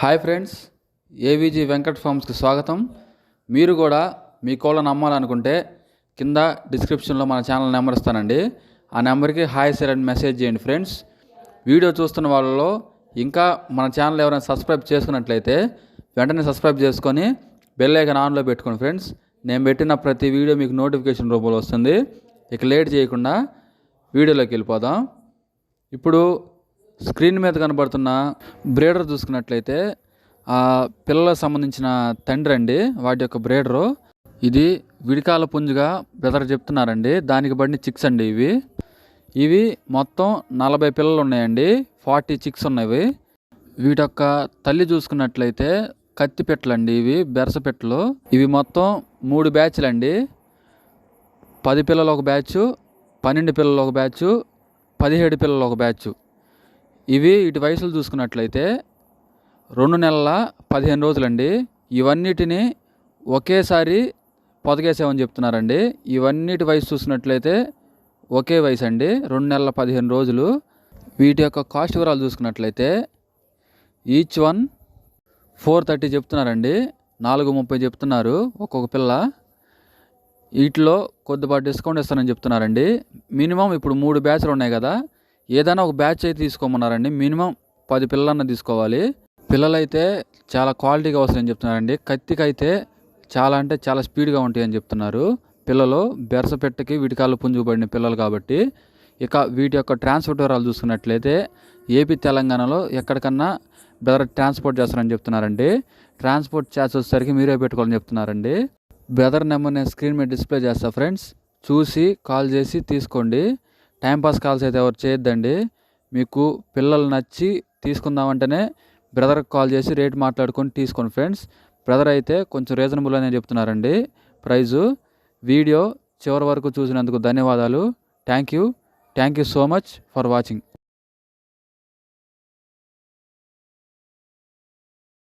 Hi friends AVG Venkat ఫార్మ్స్కి స్వాగతం. మీరు కూడా మీ కోళ్ళను అమ్మాలనుకుంటే కింద డిస్క్రిప్షన్లో మన ఛానల్ నెంబర్ ఇస్తానండి. ఆ నెంబర్కి హాయ్ సార్ అని మెసేజ్ చేయండి ఫ్రెండ్స్. వీడియో చూస్తున్న వాళ్ళలో ఇంకా మన ఛానల్ ఎవరైనా సబ్స్క్రైబ్ చేసుకున్నట్లయితే వెంటనే సబ్స్క్రైబ్ చేసుకొని బెల్ ఐకాన్ ఆన్లో పెట్టుకోండి ఫ్రెండ్స్. నేను పెట్టిన ప్రతి వీడియో మీకు నోటిఫికేషన్ రూపంలో వస్తుంది. ఇక లేట్ చేయకుండా వీడియోలోకి వెళ్ళిపోదాం. ఇప్పుడు స్క్రీన్ మీద కనబడుతున్న బ్రేడర్ చూసుకున్నట్లయితే ఆ పిల్లలకు సంబంధించిన తండ్రి అండి వాటి యొక్క బ్రేడరు. ఇది విడికాల పుంజుగా బ్రదర్ చెప్తున్నారండి. దానికి పడిన చిక్స్ అండి ఇవి. ఇవి మొత్తం నలభై పిల్లలు ఉన్నాయండి. ఫార్టీ చిక్స్ ఉన్నవి. వీటి యొక్క తల్లి చూసుకున్నట్లయితే కత్తి పెట్టలండి ఇవి బెరస పెట్టలు. ఇవి మొత్తం మూడు బ్యాచ్లు అండి. పది పిల్లలు ఒక బ్యాచ్ పన్నెండు పిల్లలు ఒక బ్యాచ్ పదిహేడు పిల్లలు ఒక బ్యాచ్. ఇవి ఇటు వయసులు చూసుకున్నట్లయితే రెండు నెలల పదిహేను రోజులండి. ఇవన్నిటిని ఒకేసారి పొదగేసామని చెప్తున్నారండి. ఇవన్నిటి వయసు చూసినట్లయితే ఒకే వయసు అండి రెండు నెలల పదిహేను రోజులు. వీటి యొక్క కాస్ట్ వివరాలు చూసుకున్నట్లయితే ఈచ్ వన్ ఫోర్ థర్టీ చెప్తున్నారండి. నాలుగు ముప్పై చెప్తున్నారు ఒక్కొక్క పిల్ల. వీటిలో కొద్దిపాటి డిస్కౌంట్ ఇస్తానని చెప్తున్నారండి. మినిమం ఇప్పుడు మూడు బ్యాచ్లు ఉన్నాయి కదా ఏదైనా ఒక బ్యాచ్ అయితే తీసుకోమన్నారండి. మినిమం పది పిల్లలన్న తీసుకోవాలి. పిల్లలైతే చాలా క్వాలిటీగా వస్తాయని చెప్తున్నారండి. కత్తికైతే చాలా అంటే చాలా స్పీడ్గా ఉంటాయని చెప్తున్నారు. పిల్లలు బెరసపెట్టకి వీటికాళ్ళు పుంజుబడిన పిల్లలు కాబట్టి ఇక వీటి యొక్క ట్రాన్స్పోర్ట్ వివరాలు చూసుకున్నట్లయితే ఏపీ తెలంగాణలో ఎక్కడికన్నా బెదర్ ట్రాన్స్పోర్ట్ చేస్తారని చెప్తున్నారండి. ట్రాన్స్పోర్ట్ ఛార్జ్ వచ్చేసరికి మీరే పెట్టుకోవాలని చెప్తున్నారండి. బెదర్ నెంబర్ నేను స్క్రీన్ మీద డిస్ప్లే చేస్తా ఫ్రెండ్స్. చూసి కాల్ చేసి తీసుకోండి. టైంపాస్ కాల్స్ అయితే ఎవరు చేయొద్దండి. మీకు పిల్లలు నచ్చి తీసుకుందామంటేనే బ్రదర్కి కాల్ చేసి రేట్ మాట్లాడుకొని తీసుకోండి ఫ్రెండ్స్ బ్రదర్ అయితే కొంచెం రీజనబుల్ అనే చెప్తున్నారండి. ప్రైజు వీడియో చివరి వరకు చూసినందుకు ధన్యవాదాలు. Thank you thank you so much for watching